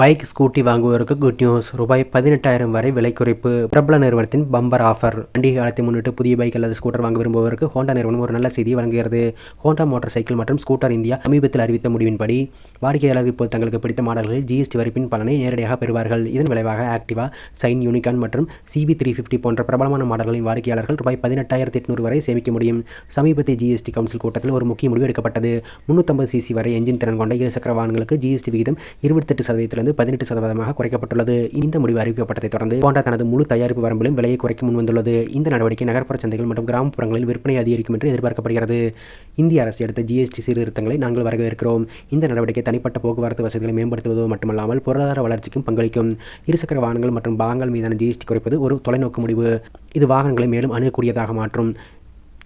Bike scooty வாங்குவோருக்கு good news ரூபாய் பதினெட்டாயிரம் வரை விலை குறைப்பு. பிரபல நிறுவனத்தின் பம்பர் ஆஃபர். பண்டிகை காலத்தை முன்னிட்டு புதிய பைக் அல்லது ஸ்கூட்டர் வாங்க விரும்புவருக்கு ஹோண்டா நிறுவனம் ஒரு நல்ல செய்தியை வழங்குகிறது. ஹோண்டா மோட்டார் சைக்கிள் மற்றும் ஸ்கூட்டர் இந்தியா சமீபத்தில் அறிவித்த முடிவின்படி வாடிக்கையாளர்கள் இப்போது தங்களுக்கு பிடித்த மாடல்களில் ஜிஎஸ்டி வரிப்பின் பலனை நேரடியாக பெறுவார்கள். இதன் விளைவாக ஆக்டிவா சைன் யூனிகான் மற்றும் சிபி த்ரீ ஃபிஃப்டி போன்ற பிரபலமான மாடல்களின் வாடிக்கையாளர்கள் ரூபாய் பதினெட்டாயிரத்தி எட்நூறு வரை சேமிக்க முடியும். சமீபத்திய ஜிஎஸ்டி கவுன்சில் கூட்டத்தில் ஒரு முக்கிய முடிவு எடுக்கப்பட்டது. முன்னூற்றம்பது சிசி வரை என்ஜின் திறன் கொண்ட இருசக்கர வாகனங்களுக்கு ஜிஎஸ்டி விகிதம் இருபத்தெட்டு சதவீதம் சதவீதத்திலிருந்து பதினெட்டு சதவீதமாக குறைக்கப்பட்டுள்ளது. இந்த முடிவு அறிவிக்கப்பட்டதை தொடர்ந்து ஹோண்டா தனது முழு தயாரிப்பு வரம்பிலும் விலையை குறைக்க முன்வந்துள்ளது. இந்த நடவடிக்கை நகர்ப்புற சந்தைகள் மற்றும் கிராமப்புறங்களில் விற்பனை அதிகரிக்கும் என்று எதிர்பார்க்கப்படுகிறது. இந்திய அரசு எடுத்த ஜிஎஸ்டி சீர்திருத்தங்களை நாங்கள் வரவேற்கிறோம். இந்த நடவடிக்கை தனிப்பட்ட போக்குவரத்து வசதிகளை மேம்படுத்துவது மட்டுமல்லாமல் பொருளாதார வளர்ச்சிக்கும் பங்களிக்கும். இருசக்கர வாகனங்கள் மற்றும் பாகங்கள் மீதான ஜிஎஸ்டி குறைப்பது ஒரு தொலைநோக்கு முடிவு. இது வாகனங்களை மேலும் அணுகக்கூடியதாக மாற்றும்.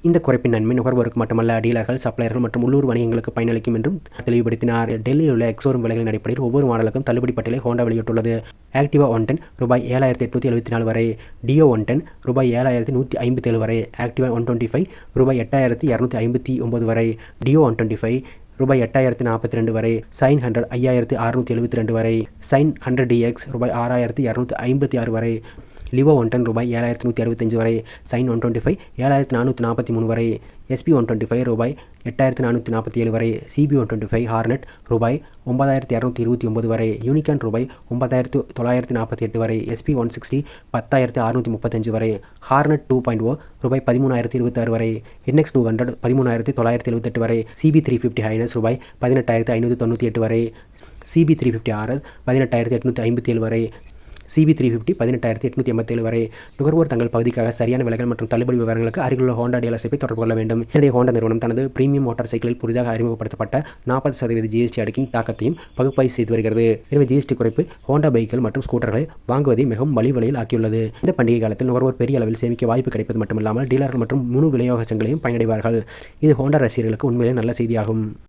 இந்த குறைப்பின் நன்மை நுகர்வோருக்கு மட்டுமல்ல டீலர்கள் சப்ளையர்கள் மற்றும் உள்ளூர் வணிகங்களுக்கு பயனளிக்கும் என்றும் தெளிவுபடுத்தினார். டெல்லியில் உள்ள எக்ஸோரும் விலைகளின் அடிப்படையில் ஒவ்வொரு மாடலுக்கும் தள்ளுபடி பட்டியலை ஹோண்டா வெளியிட்டுள்ளது. ஆக்டிவா ஒன் டென் ரூபாய் ஏழாயிரத்தி எட்நூற்றி எழுபத்தி நாலு வரை டியோ ஒன் டென் ரூபாய் ஏழாயிரத்தி நூற்றி ஐம்பத்தேழு வரை ஆக்டிவா ஒன் டுவெண்ட்டி ஃபைவ் ரூபாய் எட்டாயிரத்தி இரநூத்தி ஐம்பத்தி ஒம்பது வரை டியோ ஒன் டுவெண்ட்டி ஃபைவ் ரூபாய் எட்டாயிரத்தி நாற்பத்தி ரெண்டு வரை சைன் ஹண்ட்ரட் ஐயாயிரத்தி அறுநூற்றி எழுபத்தி ரெண்டு வரை சைன் ஹண்ட்ரட் டிஎக்ஸ் ரூபாய் ஆறாயிரத்தி இரநூத்தி ஐம்பத்தி ஆறு வரை லிவோ ஒன் டென் ரூபாய் ஏழாயிரத்தி நூற்றி அறுபத்தஞ்சு வரை சைன் ஒன் டுவெண்ட்டி ஃபைவ் ஏழாயிரத்தி நானூற்றி நாற்பத்தி மூணு வரை எஸ்பி ஒன் டுவெண்ட்டி ஃபைவ் ரூபாய் எட்டாயிரத்தி நானூற்றி நாற்பத்தி ஏழு வரை CB one twenty five Hornet ரூபாய் ஒன்பதாயிரத்தி இரநூத்தி இருபத்தி ஒம்பது வரை யூனிகான் ரூபாய் ஒன்பதாயிரத்து தொள்ளாயிரத்தி நாற்பத்தி எட்டு வரை எஸ்பி ஒன் சிக்ஸ்டி பத்தாயிரத்தி அறுநூற்றி முப்பத்தஞ்சு வரை ஹார்னெட் டூ பாயிண்ட் ஓ ரூபாய் பதிமூணாயிரத்தி இருபத்தாறு வரை என்எக்ஸ் டூ ஹண்ட்ரட் பதிமூணாயிரத்தி தொள்ளாயிரத்தி எழுபத்தெட்டு வரை சிபி த்ரீ ஃபிஃப்டி ஹைனஸ் ரூபாய் பதினெட்டாயிரத்தி ஐநூற்றி தொண்ணூற்றி எட்டு வரை சிபி த்ரீ ஃபிஃப்டி ஆர்எஸ் பதினெட்டாயிரத்தி எட்நூற்றி ஐம்பத்தி ஏழு வரை சிபி த்ரீ ஃபிஃப்டி பதினெட்டாயிரத்தி எட்நூற்றி எண்பத்தேழு வரை நுகர்வோர் தங்கள் பகுதிக்காக சரியான விலைகள் மற்றும் தள்ளுபடி விவரங்களுக்கு அருகிலுள்ள ஹோண்டா டீலர்ஷிப்பை தொடர்பு கொள்ள வேண்டும். இதனிடையே ஹோண்டா நிறுவனம் தனது பிரீமியம் மோட்டார் சைக்கிளில் புதிதாக அறிமுகப்படுத்தப்பட்ட நாற்பது சதவீத ஜிஎஸ்டி அடுக்கின் தாக்கத்தையும் பகுப்பாய்வு செய்து வருகிறது. எனவே ஜிஎஸ்டி குறைப்பு ஹோண்டா பைக்குகள் மற்றும் ஸ்கூட்டர்களை வாங்குவதை மிகவும் மலிவு ஆக்கியுள்ளது. இந்த பண்டிகை காலத்தில் நுகர்வோர் பெரிய அளவில் சேமிக்க வாய்ப்பு கிடைப்பது மட்டுமல்லாமல் டீலர்கள் மற்றும் முழு விநியோக சங்களையும் பயனடைவார்கள். இது ஹோண்டா ரசிகர்களுக்கு உண்மையிலே நல்ல செய்தியாகும்.